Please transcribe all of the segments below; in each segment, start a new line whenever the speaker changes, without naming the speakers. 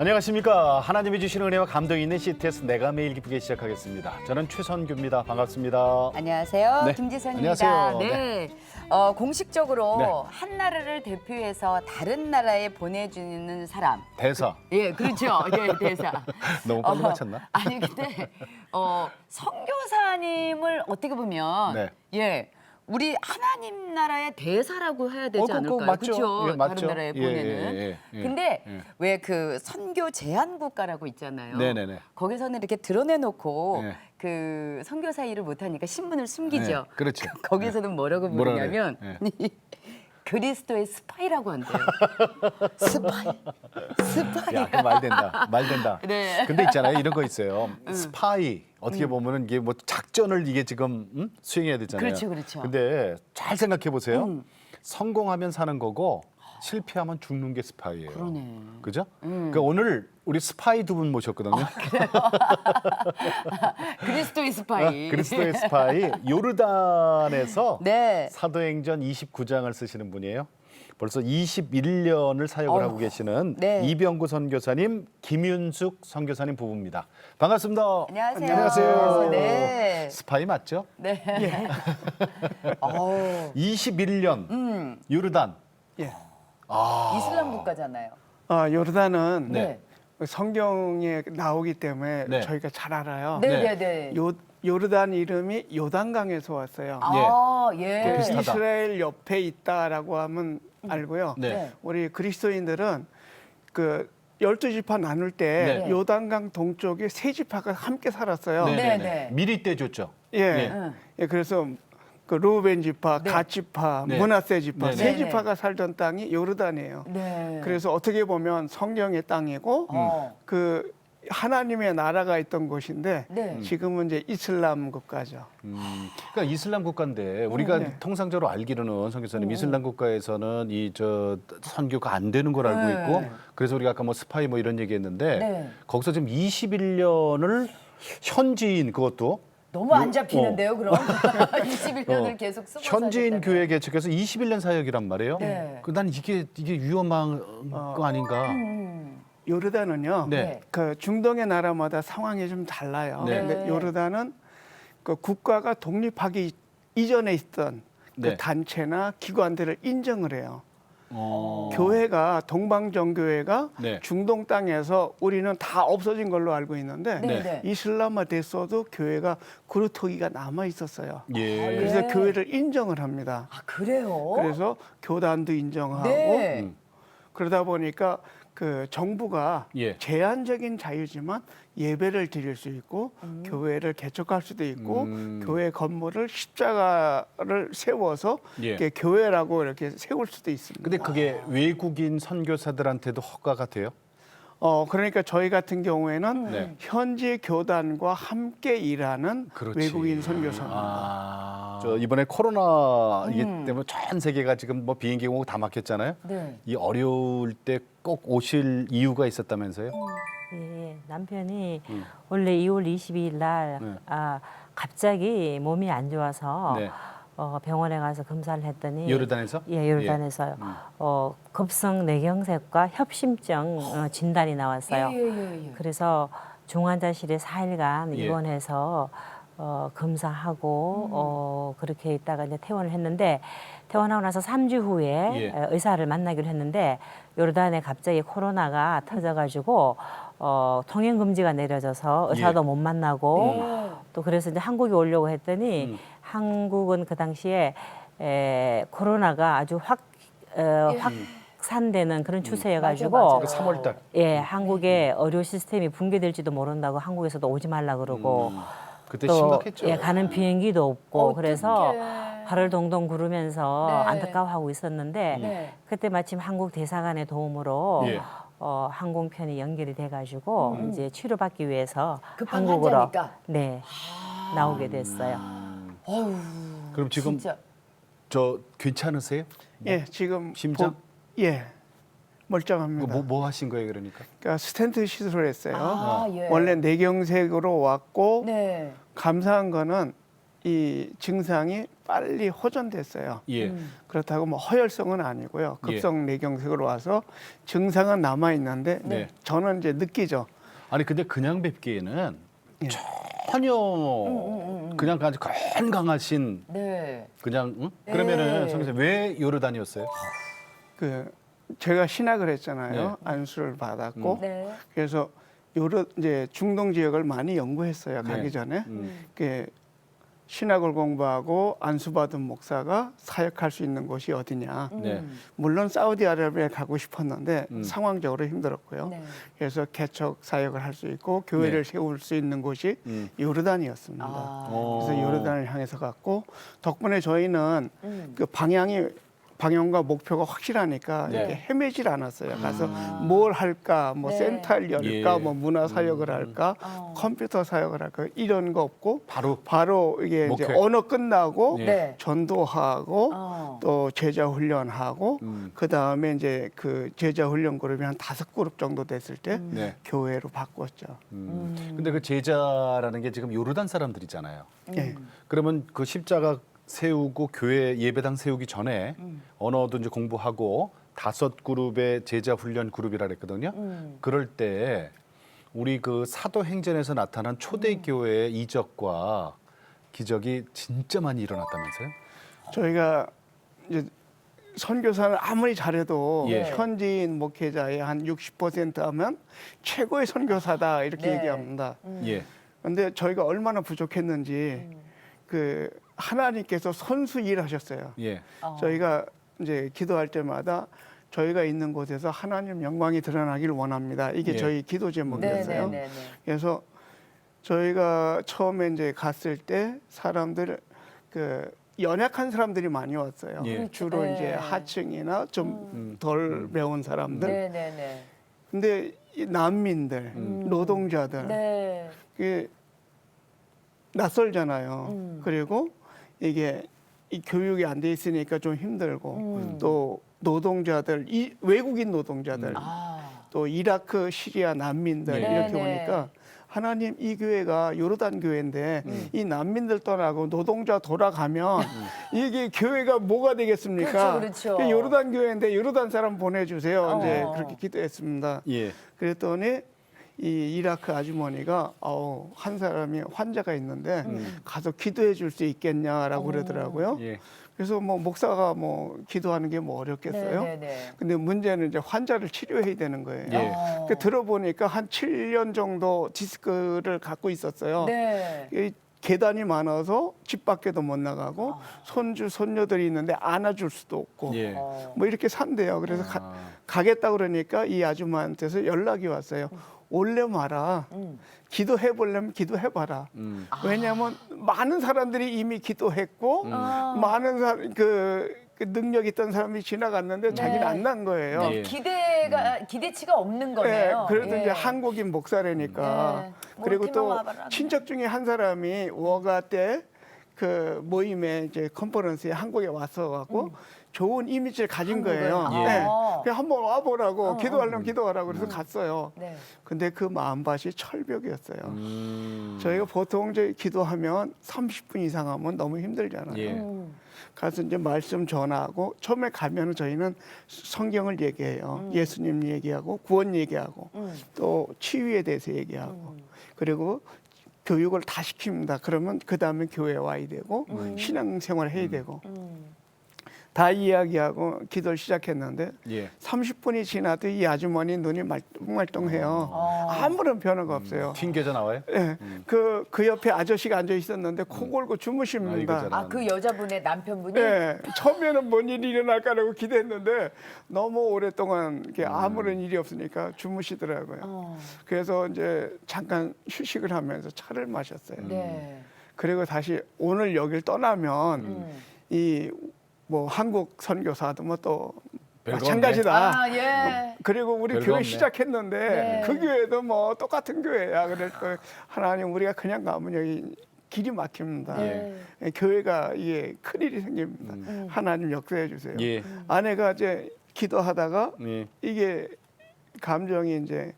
안녕하십니까. 하나님이 주시는 은혜와 감동이 있는 CTS 내가 매일 기쁘게 시작하겠습니다. 저는 최선규입니다. 반갑습니다.
안녕하세요.
네.
김지선입니다.
안녕하세요.
네. 어, 공식적으로
네.
한 나라를 대표해서 다른 나라에 보내주는 사람.
대사.
예, 그렇죠. 예, 대사.
너무 빨리
어,
맞췄나?
아니 근데 어, 선교사님을 어떻게 보면
네.
예. 우리 하나님 나라의 대사라고 해야 되지
어, 그거
않을까요?
맞죠.
그렇죠.
예, 맞죠.
다른 나라에
예,
보내는.
예, 예, 예.
근데
예.
왜 그 선교 제한 국가라고 있잖아요.
네네네.
거기서는 이렇게 드러내놓고
네.
그 선교사 일을 못하니까 신분을 숨기죠.
네, 그렇죠.
거기서는 뭐라고
뭐라
부르냐면
그래요?
그리스도의 스파이라고 한대요. 스파이, 스파이.
야, 그말 된다. 말 된다.
네.
근데 있잖아요. 이런 거 있어요. 스파이. 어떻게 보면은 이게 뭐 작전을 이게 지금 음? 수행해야 되잖아요.
그렇죠, 그렇죠.
근데 잘 생각해 보세요.
음.
성공하면 사는 거고 실패하면 죽는 게 스파이예요.
그러네. 음.
그죠? 그러니까 오늘 우리 스파이 두 분 모셨거든요.
그리스도의 스파이.
어, 그리스도의 스파이 요르단에서
네.
사도행전 29장을 쓰시는 분이에요. 벌써 21년을 사역을 하고 계시는
네.
이병구 선교사님, 김윤숙 선교사님 부부입니다. 반갑습니다.
안녕하세요.
안녕하세요.
네.
스파이 맞죠?
네. 어우,
21년
음,
요르단.
예.
아,
이슬람 국가잖아요.
어, 요르단은
네.
성경에 나오기 때문에
네.
저희가 잘 알아요.
네,
네.
네, 네.
요, 요르단 이름이 요단강에서 왔어요.
아,
그
예.
비슷하다.
이스라엘 옆에 있다라고 하면 알고요.
네.
네.
우리 그리스도인들은 그 열두 지파 나눌 때
네.
요단강 동쪽에 세 지파가 함께 살았어요.
네,
네,
네,
네.
네. 미리 때 줬죠.
예.
네.
응.
예, 그래서 그 루벤 지파,
네.
갓 지파,
네.
문하세 지파
네,
세
네.
지파가 살던 땅이 요르단이에요.
네.
그래서 어떻게 보면 성경의 땅이고
어.
그 하나님의 나라가 있던 곳인데
네.
지금은 이제 이슬람 국가죠.
음, 그러니까 이슬람 국가인데 우리가
네.
통상적으로 알기로는 선교사님 이슬람 국가에서는 이 저 선교가 안 되는 걸 알고
네.
있고 그래서 우리가 아까 뭐 스파이 뭐 이런 얘기했는데
네.
거기서 지금 21년을 현지인 그것도
너무 안 잡히는데요, 그럼? 21년을
어,
계속 쓰고
현지인 교회 개척해서 21년 사역이란 말이에요.
네.
그 난 이게 이게 위험한 거 아닌가.
음.
요르단은요.
네.
그 중동의 나라마다 상황이 좀 달라요.
네.
근데 요르단은 그 국가가 독립하기 이전에 있던 그
네.
단체나 기관들을 인정을 해요.
어.
교회가 동방정교회가
네.
중동 땅에서 우리는 다 없어진 걸로 알고 있는데
네,
네.
네.
이슬람화 됐어도 교회가 그루터기가 남아 있었어요.
예.
그래서
네.
교회를 인정을 합니다.
아, 그래요?
그래서 교단도 인정하고
네.
음.
그러다 보니까 그 정부가
예.
제한적인 자유지만 예배를 드릴 수 있고 교회를 개척할 수도 있고
음.
교회 건물을 십자가를 세워서
예.
이렇게 교회라고 이렇게 세울 수도 있습니다.
근데 그게 외국인 선교사들한테도 허가가 돼요?
어 그러니까 저희 같은 경우에는
네.
현지 교단과 함께 일하는
그렇지.
외국인 선교사입니다.
아. 저 이번에 코로나 이기 때문에 전 세계가 지금 뭐 비행기 공고 다 막혔잖아요.
네.
이 어려울 때 꼭 오실 이유가 있었다면서요?
예, 남편이
음.
원래 2월 22일 날
네.
아, 갑자기 몸이 안 좋아서
네.
어, 병원에 가서 검사를 했더니
요르단에서?
예, 요르단에서요.
음.
어, 급성 뇌경색과 협심증 어, 진단이 나왔어요.
예, 예, 예.
그래서 중환자실에 4일간
예.
입원해서 어, 검사하고
음.
어, 그렇게 있다가 이제 퇴원을 했는데 퇴원하고 나서 3주 후에
예.
에, 의사를 만나기로 했는데 요르단에 갑자기 코로나가 터져가지고 어, 통행 금지가 내려져서 의사도
예.
못 만나고
음.
또 그래서 이제 한국에 오려고 했더니
음.
한국은 그 당시에 에, 코로나가 아주 확 어,
예.
확산되는 그런 추세여가지고
맞아,
그
맞아.
3월 달.
예, 한국의 의료 시스템이 붕괴될지도 모른다고 한국에서도 오지 말라 그러고
음. 그때
또
심각했죠.
예, 가는 비행기도 없고
어떡해.
그래서 발을 동동 구르면서
네.
안타까워하고 있었는데
네.
그때 마침 한국 대사관의 도움으로
예.
어, 항공편이 연결이 돼가지고
음.
이제 치료받기 위해서 한국으로
환자니까.
네 나오게 됐어요.
어우.
그럼 지금
진짜.
저 괜찮으세요?
예, 지금
심장?
보- 예, 멀쩡합니다.
뭐, 뭐 하신 거예요, 그러니까?
그러니까 스텐트 시술을 했어요.
아, 예.
원래 뇌경색으로 왔고
네.
감사한 거는 이 증상이 빨리 호전됐어요.
예.
그렇다고 뭐 허혈성은 아니고요.
예.
급성 내경색으로 와서 증상은 남아 있는데
네.
저는 이제 느끼죠.
아니 근데 그냥 뵙기에는
예.
전혀
음,
그냥 아주 건강하신
네.
그냥 응? 그러면은
네.
선생님 왜 요르단이었어요?
그 제가 신학을 했잖아요.
네.
안수를 받았고
네.
그래서 요러 이제 중동 지역을 많이 연구했어요.
네.
가기 전에
음.
그 신학을 공부하고 안수받은 목사가 사역할 수 있는 곳이 어디냐.
네.
물론 사우디아라비아에 가고 싶었는데
음.
상황적으로 힘들었고요.
네.
그래서 개척 사역을 할 수 있고 교회를 세울 수 있는 곳이
음.
요르단이었습니다.
아.
어.
그래서 요르단을 향해서 갔고 덕분에 저희는
음.
그 방향이 방향과 목표가 확실하니까
네.
이렇게 헤매질 않았어요. 가서
아.
뭘 할까, 뭐
네.
센터를 열까,
예.
뭐 문화 사역을 할까,
어.
컴퓨터 사역을 할까 이런 거 없고
바로
바로 이게 이제
목회.
언어 끝나고
예.
네.
전도하고
어.
또 제자 훈련하고
음.
그 다음에 이제 그 제자 훈련 그룹이 한 다섯 그룹 정도 됐을 때
네.
교회로 바꿨죠.
음. 근데 그 제자라는 게 지금 요르단 사람들이잖아요.
예.
그러면 그 십자가 세우고 교회 예배당 세우기 전에 언어도 이제 공부하고 다섯 그룹의 제자 훈련 그룹이라 그랬거든요.
음.
그럴 때 우리 그 사도행전에서 나타난 초대교회의 이적과 기적이 진짜 많이 일어났다면서요?
저희가 이제 선교사는 아무리 잘해도
예.
현지인 목회자의 한 60% 하면 최고의 선교사다 이렇게
네.
얘기합니다.
예.
근데 저희가 얼마나 부족했는지 그 하나님께서 선수 일하셨어요.
예.
어.
저희가 이제 기도할 때마다 저희가 있는 곳에서 하나님 영광이 드러나길 원합니다. 이게
예.
저희 기도 제목이었어요.
네네네.
그래서 저희가 처음에 이제 갔을 때 사람들 그 연약한 사람들이 많이 왔어요.
예.
주로
네.
이제 하층이나 좀 덜 배운 사람들.
네네네.
근데 이 난민들, 노동자들
네.
그게 낯설잖아요.
음.
그리고 이게 이 교육이 안 돼 있으니까 좀 힘들고
음.
또 노동자들, 이 외국인 노동자들,
아.
또 이라크, 시리아 난민들
네.
이렇게
네 네.
오니까 하나님 이 교회가 요르단 교회인데 이 난민들 떠나고 노동자 돌아가면 이게 교회가 뭐가 되겠습니까?
그렇죠, 그렇죠.
이 요르단 교회인데 요르단 사람 보내주세요.
어.
이제 그렇게 기도했습니다.
예.
그랬더니 이 이라크 아주머니가 어우 한 사람이 환자가 있는데
음.
가서 기도해 줄 수 있겠냐라고 그러더라고요.
예.
그래서 뭐 목사가 뭐 기도하는 게 뭐 어렵겠어요?
네 네 네.
근데 문제는 이제 환자를 치료해야 되는 거예요.
예.
어.
그 들어보니까 한 7년 정도 디스크를 갖고 있었어요.
네.
이 계단이 많아서 집 밖에도 못 나가고
아.
손주 손녀들이 있는데 안아줄 수도 없고
예.
어.
뭐 이렇게 산대요. 그래서 가,
아.
가겠다 그러니까 이 아줌마한테서 연락이 왔어요. 올래 마라.
음.
기도해 보려면 기도해 봐라.
음.
왜냐하면 많은 사람들이 이미 기도했고
아.
많은 사, 그, 그 능력 있던 사람이 지나갔는데 자기는 안 난 거예요.
예.
기대가 기대치가 없는 거네요.
예, 그래도
예.
이제 한국인 목사라니까.
네. 뭐
그리고 또
와봐라.
친척 중에 한 사람이 워가 때 그 모임에 이제 컨퍼런스에 한국에 와서 갖고 좋은 이미지를 가진
한국을?
거예요.
아.
네. 그냥 한번 와보라고
어,
기도하려면 기도하라고 그래서 갔어요.
네.
근데 그 마음밭이 철벽이었어요.
음.
저희가 보통 이제 기도하면 30분 이상 하면 너무 힘들잖아요.
예.
음.
가서 이제 말씀 전하고 처음에 가면은 저희는 성경을 얘기해요. 예수님 얘기하고 구원 얘기하고
음.
또 치유에 대해서 얘기하고 그리고 교육을 다 시킵니다. 그러면 그 다음에 교회 와야 되고 신앙생활 해야 되고
음.
다 이야기하고 기도를 시작했는데
예.
30분이 지나도 이 아주머니 눈이 말똥말똥해요.
어.
아무런 변화가 없어요.
튕겨져 나와요?
예, 그, 그 옆에 아저씨가 앉아 있었는데 코 골고
아,
주무십니다.
이거잖아.
아그 여자분의 남편분이
예, 처음에는 뭔 일이 일어날까라고 기대했는데 너무 오랫동안 이렇게 아무런 일이 없으니까 주무시더라고요.
어.
그래서 이제 잠깐 휴식을 하면서 차를 마셨어요.
네.
그리고 다시 오늘 여길 떠나면
음.
이 뭐 한국 선교사도 뭐또
별거
마찬가지다.
아 예.
그리고 우리 교회
없네.
시작했는데
네.
그 교회도 뭐 똑같은 교회야. 그래서 하나님 우리가 그냥 가면 여기 길이 막힙니다.
네.
예, 교회가 이게 큰 일이 생깁니다.
음.
하나님 역사해 주세요.
예.
아내가 이제 기도하다가
예.
이게 감정이 이제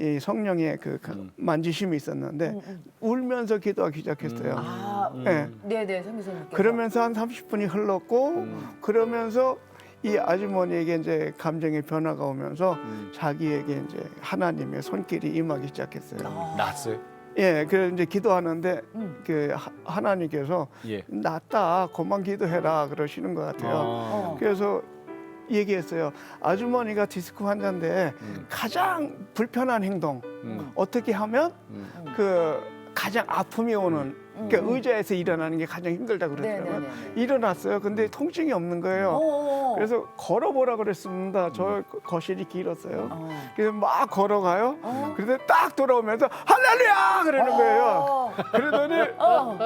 이 성령의 그그
음.
만지심이 있었는데 울면서 기도하기 시작했어요.
아,
예.
네네, 성교사님께서.
그러면서 한 30분이 흘렀고
음.
그러면서 이 아주머니에게 이제 감정의 변화가 오면서
음.
자기에게 이제 하나님의 손길이 임하기 시작했어요.
났어요.
예, 그래서 이제 기도하는데
음.
그 하- 하나님께서
예.
낫다, 그만 기도해라 그러시는 것 같아요.
어.
그래서 얘기했어요. 아주머니가 디스크 환자인데
음.
가장 불편한 행동
음.
어떻게 하면
음.
그 가장 아픔이 오는 그러니까 의자에서 일어나는 게 가장 힘들다 그러더라고요.
네네네.
일어났어요. 근데 통증이 없는 거예요.
어.
그래서 걸어보라 그랬습니다. 저 거실이 길었어요.
어.
그래서 막 걸어가요.
어.
그런데 딱 돌아오면서 할렐루야 그러는 거예요.
어.
그러더니
어.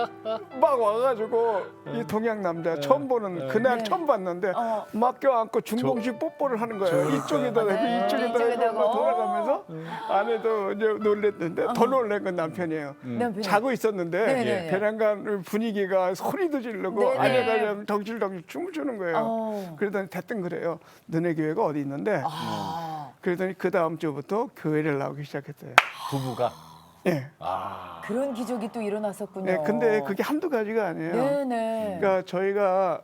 막 와가지고 이 동양 남자 처음 보는 그날
네.
처음 봤는데
어.
막 껴안고 중공식 뽀뽀를 하는 거예요. 이쪽에다 대고
네,
이쪽에다. 대고 돌아가면서 아내도 이제 놀랬는데 더 놀란 건 남편이에요.
남편이.
자고 있었는데
네네네.
베란간 분위기가 소리도 지르고
네 네.
아내가 좀 덩실덩실 춤을 추는 거예요.
어.
그러 더니 대뜸 그래요. 너네 교회가 어디 있는데?
아,
그러더니 그 다음 주부터 교회를 나오기 시작했어요.
부부가.
예.
아.
그런 기적이 또 일어났었군요.
예, 근데 그게 한두 가지가 아니에요.
네네.
그러니까 저희가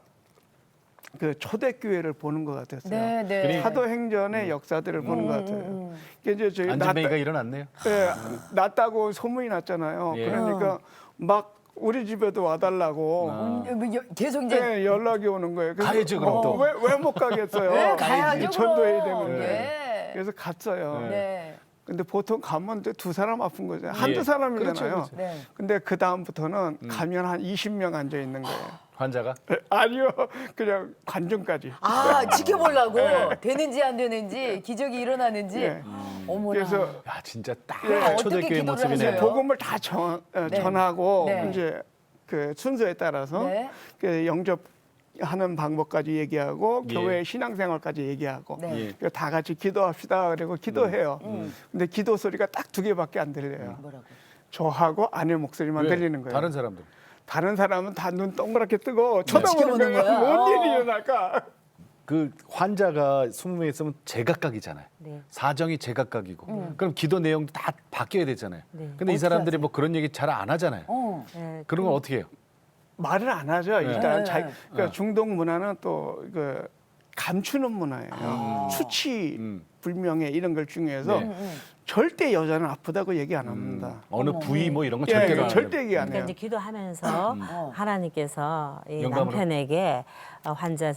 그 초대교회를 보는 것 같았어요.
네네.
그러니까
사도 행전의 역사들을 보는 것 같아요.
음,
그러니까 이제 저희
안전뱅이가 일어났네요.
예, 낫다고 소문이 났잖아요.
예.
그러니까 막 우리 집에도 와달라고
음, 뭐 여- 계속 이제
예, 연락이 오는 거예요. 그래서
가야죠, 그럼 또.
왜왜 못 가겠어요?
네, 가야죠.
전도해야
그럼.
되는데.
네.
그래서 갔어요.
네.
근데 보통 가면 이제 두 사람 아픈 거죠. 한두
예.
사람이잖아요.
그렇죠, 그렇죠.
네.
근데 그 다음부터는
음.
가면 한 20명 앉아 있는 거예요.
환자가.
아니요, 그냥 관중까지.
아 지켜보려고 되는지 안 되는지 기적이 일어나는지
예.
어머나.
그래서
야 진짜 딱
예.
어떻게
초대교회
기도를 모습이네요.
복음을 다 전, 어,
네.
전하고
네.
이제 그 순서에 따라서
네.
그 영접하는 방법까지 얘기하고
예.
교회 신앙생활까지 얘기하고
네.
예.
그다 같이 기도합시다 그리고 기도해요.
음.
근데 기도 소리가 딱 두 개밖에 안 들려요.
뭐라고?
저하고 아내 목소리만
왜?
들리는 거예요.
다른 사람들.
다른 사람은 다 눈 동그랗게 뜨고 쳐다보는
지켜보는
거예요.
거야?
뭔
어.
일이 일어날까?
그 환자가 20명 있으면 제각각이잖아요.
네.
사정이 제각각이고.
음.
그럼 기도 내용도 다 바뀌어야 되잖아요.
네.
근데 이
어떻게
사람들이
하세요?
뭐 그런 얘기 잘 안 하잖아요.
어.
예,
그런 건 어떻게 해요?
말을 안 하죠. 일단
네.
자기, 그러니까
네.
중동 문화는 또 그 감추는 문화예요. 수치
음.
불명예 이런 걸 중요해서
네.
음, 음.
절대 여자는 아프다고 얘기 안 합니다.
어느. 부위 뭐 이런 거
예,
절대로 안
절대
해요.
얘기 안
그러니까
해요.
이제 기도하면서
어.
하나님께서 이
영감으로?
남편에게 어, 환자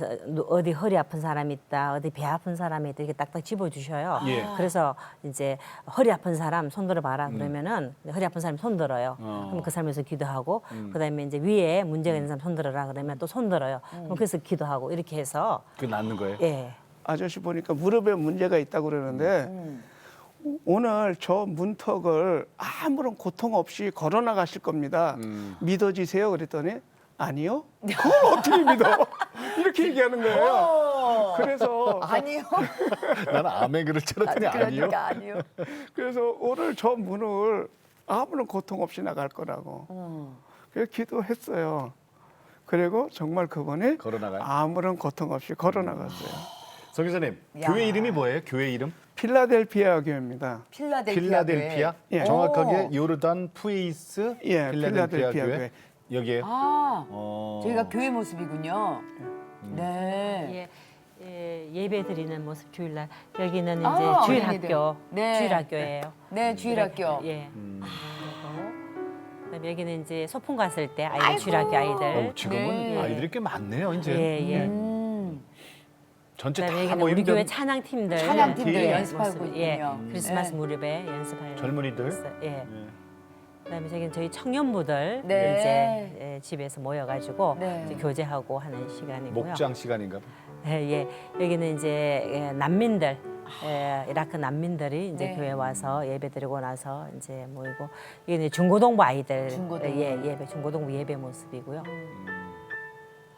어디 허리 아픈 사람이 있다, 어디 배 아픈 사람이 있다 이렇게 딱딱 집어 주셔요.
예.
그래서 이제 허리 아픈 사람 손들어 봐라 그러면은 허리 아픈 사람 손들어요.
어.
그럼 그 사람에서 기도하고 그다음에 이제 위에 문제가 있는 사람 손들어라 그러면 또 손들어요. 그럼 그래서 기도하고 이렇게 해서
그 낫는 거예요.
예.
아저씨 보니까 무릎에 문제가 있다고 그러는데
음.
오늘 저 문턱을 아무런 고통 없이 걸어 나가실 겁니다.
음.
믿어지세요? 그랬더니 아니요. 그걸 어떻게 믿어? 이렇게 얘기하는 거예요.
어.
그래서
아니요.
나는 아멘 그럴 줄 알았더니 아니요.
그러니까 아니요.
그래서 오늘 저 문을 아무런 고통 없이 나갈 거라고.
어.
그래서 기도했어요. 그리고 정말 그분이
걸어 나가요.
아무런 고통 없이 걸어 나갔어요.
성 기자님,
야.
교회 이름이 뭐예요? 교회 이름?
필라델피아 교회입니다.
필라델피아.
필라델피아.
예.
정확하게
오.
요르단 푸이스
예,
필라델피아
필라델피아
교회.
교회.
여기에요.
아,
어.
저희가 교회 모습이군요. 네.
예, 예, 예배 드리는 모습 주일날 여기는 이제
아,
주일학교
어린이들. 네.
주일 학교예요.
네, 주일학교.
예.
음.
그다음에 여기는 이제 소풍 갔을 때 아이들 주일 학교 아이들.
어, 지금은
네.
아이들이 꽤 많네요, 이제.
예, 예.
음.
전체
그다음에
다
여기는
모이면
우리 교회 찬양 팀들.
찬양팀들
예.
연습하고 있군요.
예, 크리스마스
네.
무렵에 연습할.
젊은이들.
예.
예.
그다음에 저기는 저희 청년부들
네.
이제 예, 집에서 모여가지고
네.
이제 교제하고 하는 시간이고요.
목장 시간인가 봐.
예, 예. 여기는 이제 예, 난민들, 예, 이라크 난민들이 이제
네.
교회 와서 예배 드리고 나서 이제 모이고 여기는 이제 중고등부 아이들,
중고등부.
예, 예배 중고등부 예배 모습이고요.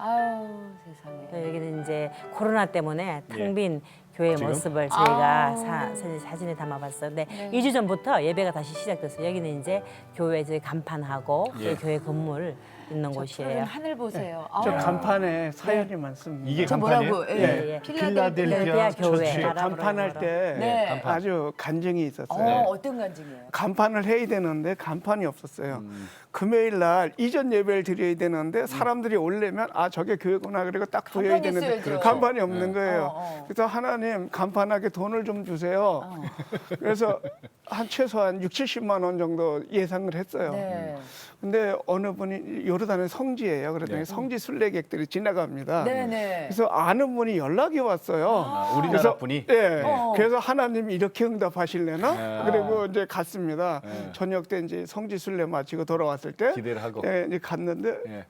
아유, 세상에.
또 여기는 이제 코로나 때문에
예.
텅빈 교회
지금?
모습을 저희가
아.
사, 사진, 사진에 담아봤어요. 근데
네.
이 2주 전부터 예배가 다시 시작됐어요. 여기는 이제 교회 저희 간판하고
예.
또 교회 건물 있는
저
곳이에요.
하늘 보세요.
저
아우.
간판에 사연이 많습니다.
이게
저
간판이에요?
뭐라고? 예.
예, 예.
필라델피아
필라델피아 교회.
간판할 때
네.
간판.
아주 간증이
어,
있었어요.
어떤 간증이에요?
간판을 해야 되는데 간판이 없었어요.
음.
금요일 날 이전 예배를 드려야 되는데 사람들이 올려면 아 저게 교회구나 그리고 딱 보여야
간판이
되는데
있어야죠.
간판이 없는 거예요.
어, 어.
그래서 하나님 간판하게 돈을 좀 주세요. 그래서 한 최소한 6, 70만 원 정도 예상을 했어요.
네.
근데 어느 분이 요르단의 성지예요. 그랬더니
네.
성지 순례객들이 지나갑니다.
네, 네.
그래서 아는 분이 연락이 왔어요.
아, 우리나라
그래서
분이?
예.
어.
그래서 하나님 이렇게 응답하실래나?
네.
그리고 이제 갔습니다.
네.
저녁 때 이제 성지 순례 마치고 돌아왔을 때
기대를 하고.
예, 이제 갔는데
예.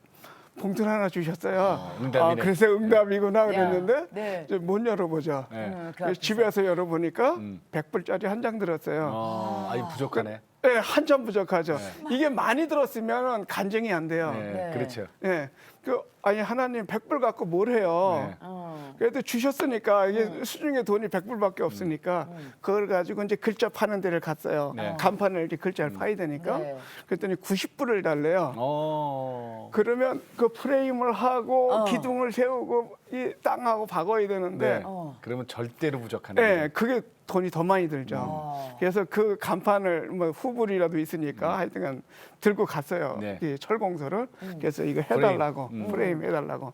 봉투를 하나 주셨어요.
어, 응답이네.
아, 그래서 응답이구나 그랬는데
네.
이제 못 열어보자.
예.
음, 그
그래서
앞에서.
집에 와서 열어보니까
음.
100불짜리 한 장 들었어요.
어, 아니 부족하네.
예, 한참 부족하죠.
네.
이게 많이 들었으면 간증이 안 돼요.
네.
네.
그렇죠.
예. 그 아니 하나님 100불 갖고 뭘 해요?
네.
어.
그래도 주셨으니까 이게 수중에 돈이 100불밖에 없으니까 그걸 가지고 이제 글자 파는 데를 갔어요.
네.
간판을 이렇게 글자를 파야 되니까.
네.
그랬더니 90불을 달래요.
어.
그러면 그 프레임을 하고
어.
기둥을 세우고 이 땅하고 박아야 되는데
네.
어.
그러면 절대로 부족하네.
예, 그게 돈이 더 많이 들죠.
어.
그래서 그 간판을 뭐 후불이라도 있으니까 하여튼간 들고 갔어요.
네.
이 철공소를. 그래서 이거 해달라고
프레임. 음.
프레임 해달라고.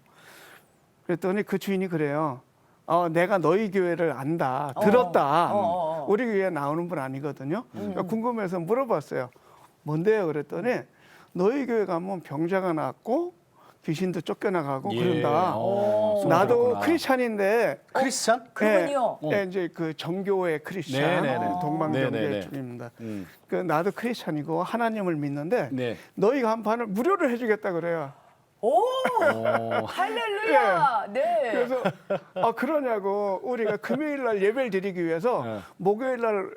그랬더니 그 주인이 그래요. 어, 내가 너희 교회를 안다, 들었다.
어, 어, 어.
우리 교회 나오는 분 아니거든요. 그러니까 궁금해서 물어봤어요. 뭔데요? 그랬더니 너희 교회 가면 병자가 낫고 귀신도 쫓겨나가고
예.
그런다.
어, 소문
나도. 크리스찬인데
크리스찬?
그분이요?
예, 예, 이제 그 정교회 크리스찬
네네네. 네네네.
동방정교회 주입니다.
음.
그 나도 크리스찬이고 하나님을 믿는데
네.
너희 간판을 무료로 해주겠다 그래요.
오!
어.
할렐루야! 네.
그래서 아 그러냐고 우리가 금요일 날 예배를 드리기 위해서
네.
목요일 날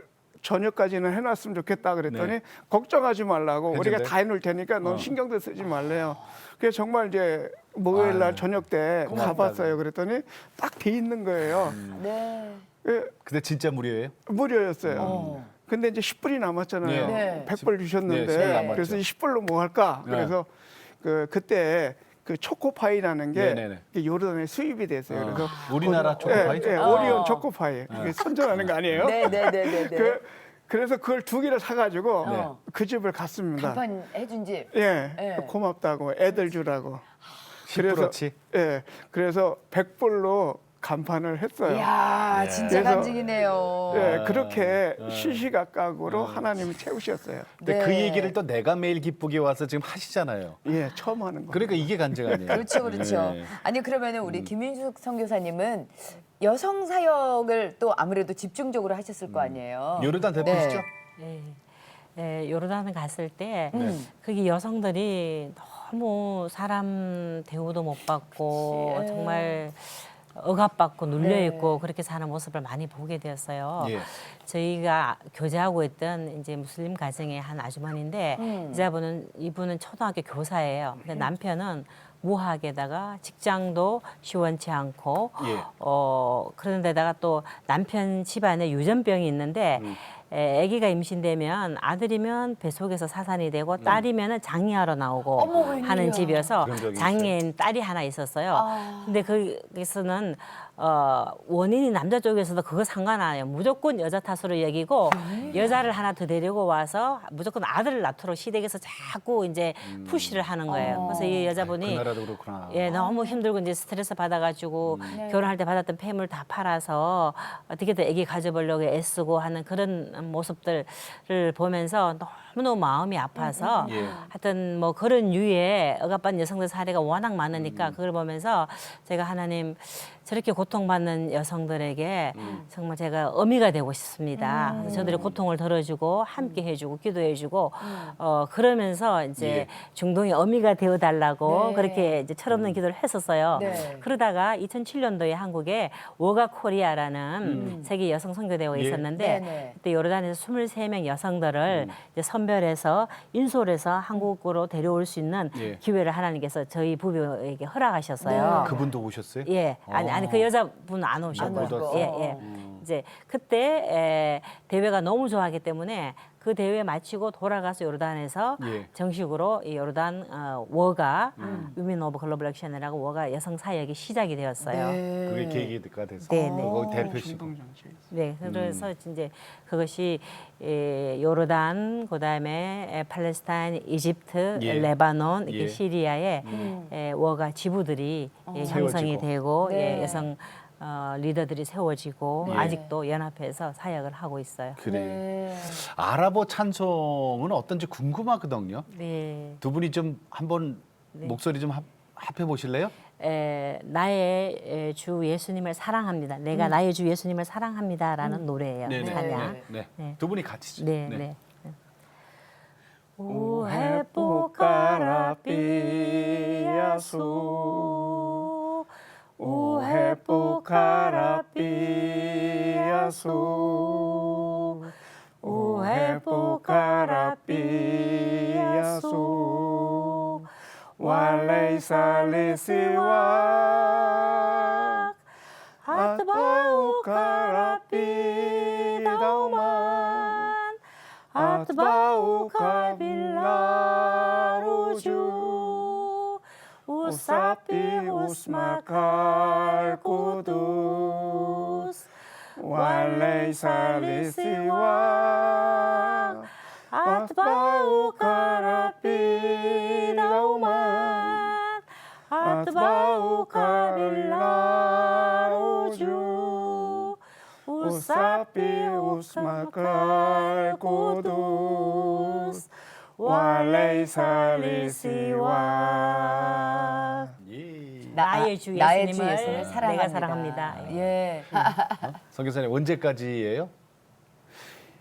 저녁까지는 해놨으면 좋겠다 그랬더니
네.
걱정하지 말라고
괜찮대?
우리가 다 해놓을 테니까 넌
어.
신경도 쓰지 말래요. 그래서 정말 이제 목요일 날
아유,
저녁 때
고맙다,
가봤어요. 그랬더니 딱 돼 있는 거예요.
네.
예,
근데 진짜 무료예요?
무료였어요.
어.
근데 이제 10불이 남았잖아요.
네.
네.
100불
네,
주셨는데
10불 남았죠.
그래서 이 10불로 뭐 할까?
네.
그래서 그 그때 그 초코파이라는 게
네네네.
그 요르단에 수입이 됐어요.
어.
그래서
우리나라
예,
초코파이죠?
예,
어.
오리온 초코파이. 이게 선전하는 거 아니에요?
네, 네, 네, 네, 네.
그 그래서 그걸 두 개를 사가지고
네.
그 집을 갔습니다.
간판 해준 집.
예,
네.
고맙다고 애들 주라고. 그래서
10%치?
예, 그래서 100불로 간판을 했어요.
이야,
예.
진짜
그래서-
간증이네요.
예, 그렇게
어.
시시각각으로 하나님이 채우셨어요.
근데
네.
그 얘기를 또 내가 매일 기쁘게 와서 지금 하시잖아요.
예, 처음 하는 거.
그러니까 이게 간증 아니에요?
그렇죠, 그렇죠.
예.
아니 그러면 은 우리 김윤숙 선교사님은 여성 사역을 또 아무래도 집중적으로 하셨을 거 아니에요.
요르단 대표시죠?
네.
예, 예, 요르단 갔을 때
음.
거기 여성들이 너무 사람 대우도 못 받고
그치. 예.
정말 억압받고 눌려
네.
있고 그렇게 사는 모습을 많이 보게 되었어요.
예.
저희가 교제하고 있던 이제 무슬림 가정의 한 아주머니인데
음.
이자분은 이분은 초등학교 교사예요. 근데 남편은 무학에다가 직장도 시원치 않고
예.
어 그런 데다가 또 남편 집안에 유전병이 있는데
음.
에, 아기가 임신되면 아들이면 뱃속에서 사산이 되고 딸이면은 장례하러 나오고
어머, 웬일이야.
하는 집이어서
그런 적이
장애인 딸이 하나 있었어요.
아.
근데 거기서는 어, 원인이 남자 쪽에서도 그거 상관 안 해요. 무조건 여자 탓으로 여기고 여자를 하나 더 데리고 와서 무조건 아들을 낳도록 시댁에서 자꾸 이제 푸시를 하는 거예요. 그래서 이
그
여자분이
나라도 그렇구나.
예, 너무 힘들고 이제 스트레스 받아가지고 결혼할 때 받았던 폐물 다 팔아서 어떻게든 아기 가져보려고 애쓰고 하는 그런 모습들을 보면서 너무너무 마음이 아파서
예.
하여튼 뭐 그런 유의 억압받는 여성들 사례가 워낙 많으니까 그걸 보면서 제가 하나님 저렇게 고통받는 여성들에게 정말 제가 어미가 되고 싶습니다. 그래서 저들의 고통을 덜어주고 함께 해주고 기도해주고 어 그러면서 이제
예.
중동의 어미가 되어달라고
네.
그렇게 이제 철없는 기도를 했었어요.
네.
그러다가 2007년도에 한국에 워가 코리아라는 세계 여성 선교대회가
예.
있었는데
네, 네.
그때 요르단에서 23명 여성들을 이제 선 별해서 인솔해서 한국으로 데려올 수 있는
예.
기회를 하나님께서 저희 부부에게 허락하셨어요.
네.
그분도 오셨어요?
예, 아니 아니 그 여자분
안안
오셨고요.
오셨고.
예, 예. 이제 그때 에, 대회가 너무 좋아하기 때문에 그그 대회 마치고 돌아가서 요르단에서
예.
정식으로 이 요르단 어, 워가 위민 오브 글로벌 액션이라고 워가 여성 사역이 시작이 되었어요.
네.
그게 계기가 돼서
네, 네.
그거.
신동정치.
네, 그래서
음.
이제 그것이 에, 요르단, 그다음에 에, 팔레스타인, 이집트,
예.
레바논, 이렇게
예.
시리아에
음.
에, 워가 지부들이 예, 형성이
세워지고.
되고
네.
예, 여성 어, 리더들이 세워지고
네.
아직도 연합해서 사역을 하고 있어요.
그래.
네.
아랍어 찬송은 어떤지 궁금하거든요.
네.
두 분이 좀 한번 목소리 좀 합, 합해 보실래요?
에, 나의 에, 주 예수님을 사랑합니다. 내가
음.
나의 주 예수님을 사랑합니다라는 노래예요. 찬양.
네, 네.
네.
두 분이 같이.
네, 네.
O Hepukarapiasu O repo carapiaçu, o repo carapiaçu, walei salesiwa, atbau carapi dauman, atbau kabila rujuk sapihus makar kudus walay salisiwa at bau karapin umat at bau kabila ruju Walaysa lisiwak
예.
나의 주
나의 주
예수님을
예수님을 사랑합니다.
내가 사랑합니다.
예.
성교사님 언제까지예요?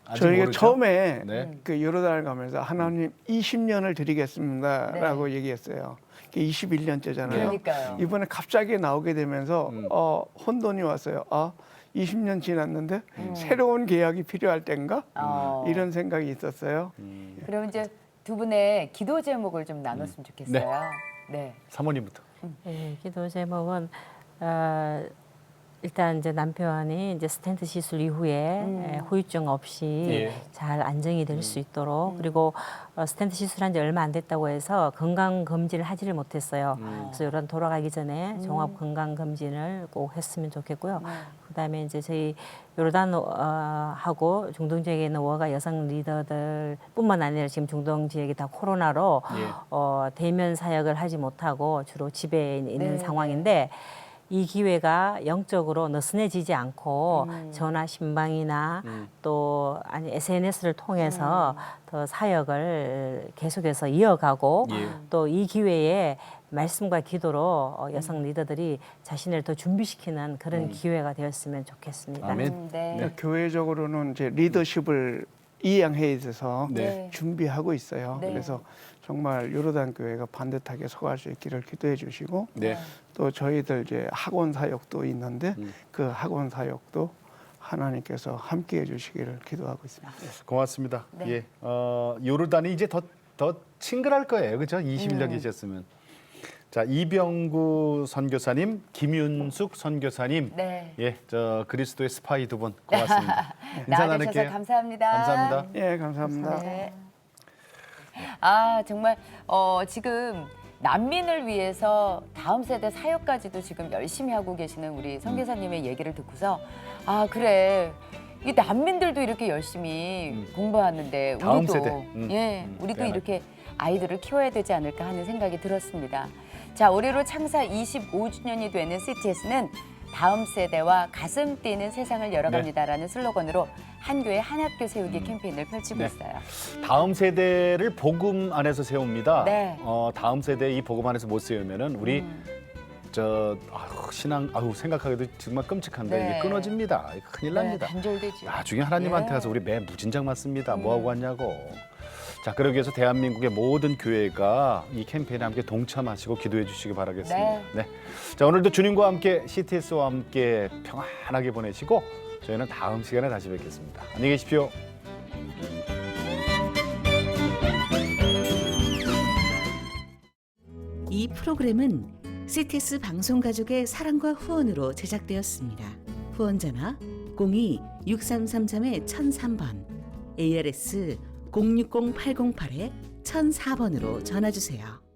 아직
저희가
모르죠?
처음에
네.
그 요르단을 가면서 하나님 20년을 드리겠습니다라고
네.
얘기했어요. 21년째잖아요.
그러니까요.
이번에 갑자기 나오게 되면서
음.
어, 혼돈이 왔어요. 아, 20년 지났는데 새로운 계약이 필요할 땐가?
어.
이런 생각이 있었어요.
음.
그럼 이제 두 분의 기도 제목을 좀 나눴으면 좋겠어요. 네.
사모님부터.
예, 기도 제목은 어, 일단 이제 남편이 이제 스텐트 시술 이후에
음.
에, 후유증 없이
예.
잘 안정이 될 수 있도록
음.
그리고 어, 스텐트 시술한 지 얼마 안 됐다고 해서 건강 검진을 하지를 못했어요.
음.
그래서 이런 돌아가기 전에 종합 건강 검진을 꼭 했으면 좋겠고요.
네.
그다음에 이제 저희 요르단 어, 하고 중동 지역에 있는 워가 여성 리더들뿐만 아니라 지금 중동 지역이 다 코로나로
예.
어, 대면 사역을 하지 못하고 주로 집에 있는
네,
상황인데 이 기회가 영적으로 느슨해지지 않고
음.
전화 신방이나
음.
또 아니 SNS를 통해서
음.
더 사역을 계속해서 이어가고
예.
또 이 기회에 말씀과 기도로 어, 여성 리더들이 자신을 더 준비시키는 그런 기회가 되었으면 좋겠습니다.
아멘.
음, 네.
그러니까 교회적으로는 이제 리더십을 이양해 있어서
네.
준비하고 있어요.
네.
그래서 정말 요르단 교회가 반듯하게 서갈 수 있기를 기도해 주시고
네.
또 저희들 이제 학원 사역도 있는데
음.
그 학원 사역도 하나님께서 함께 해 주시기를 기도하고 있습니다.
고맙습니다.
네.
예. 어, 요르단이 이제 더, 더 친근할 거예요. 그죠? 21년
음.
계셨으면. 자, 이병구 선교사님, 김윤숙 선교사님.
네.
예, 저 그리스도의 스파이 두 분 고맙습니다. 인사
나와주셔서
나눌게요.
감사합니다.
감사합니다.
예, 감사합니다.
네. 아 정말 어, 지금 난민을 위해서 다음 세대 사역까지도 지금 열심히 하고 계시는 우리 선교사님의 얘기를 듣고서 아 그래 이 난민들도 이렇게 열심히
음.
공부하는데 우리도
세대. 음,
예
음,
우리도
대단하다.
이렇게 아이들을 키워야 되지 않을까 하는 생각이 들었습니다. 자 올해로 창사 25주년이 되는 CTS는 다음 세대와 가슴 뛰는 세상을 열어갑니다라는 슬로건으로 한 교회 한 학교 세우기 캠페인을 펼치고
네.
있어요.
다음 세대를 복음 안에서 세웁니다.
네.
어, 다음 세대 이 복음 안에서 못 세우면은 우리
음.
저 아유, 신앙 아유 생각하기도 정말 끔찍한데
네.
이게 끊어집니다. 큰일 납니다.
네, 단절되죠.
나중에 하나님한테
예.
가서 우리 매 무진장 맞습니다. 뭐
음.
하고 왔냐고. 자, 그러기 위해서 대한민국의 모든 교회가 이 캠페인에 함께 동참하시고 기도해 주시기 바라겠습니다. 네. 자, 오늘도 주님과 함께 CTS와 함께 평안하게 보내시고 저희는 다음 시간에 다시 뵙겠습니다. 안녕히 계십시오.
이 프로그램은 CTS 방송 가족의 사랑과 후원으로 제작되었습니다. 후원 전화 02-6333-1003번 ARS 060-808-1004번으로 전화 주세요.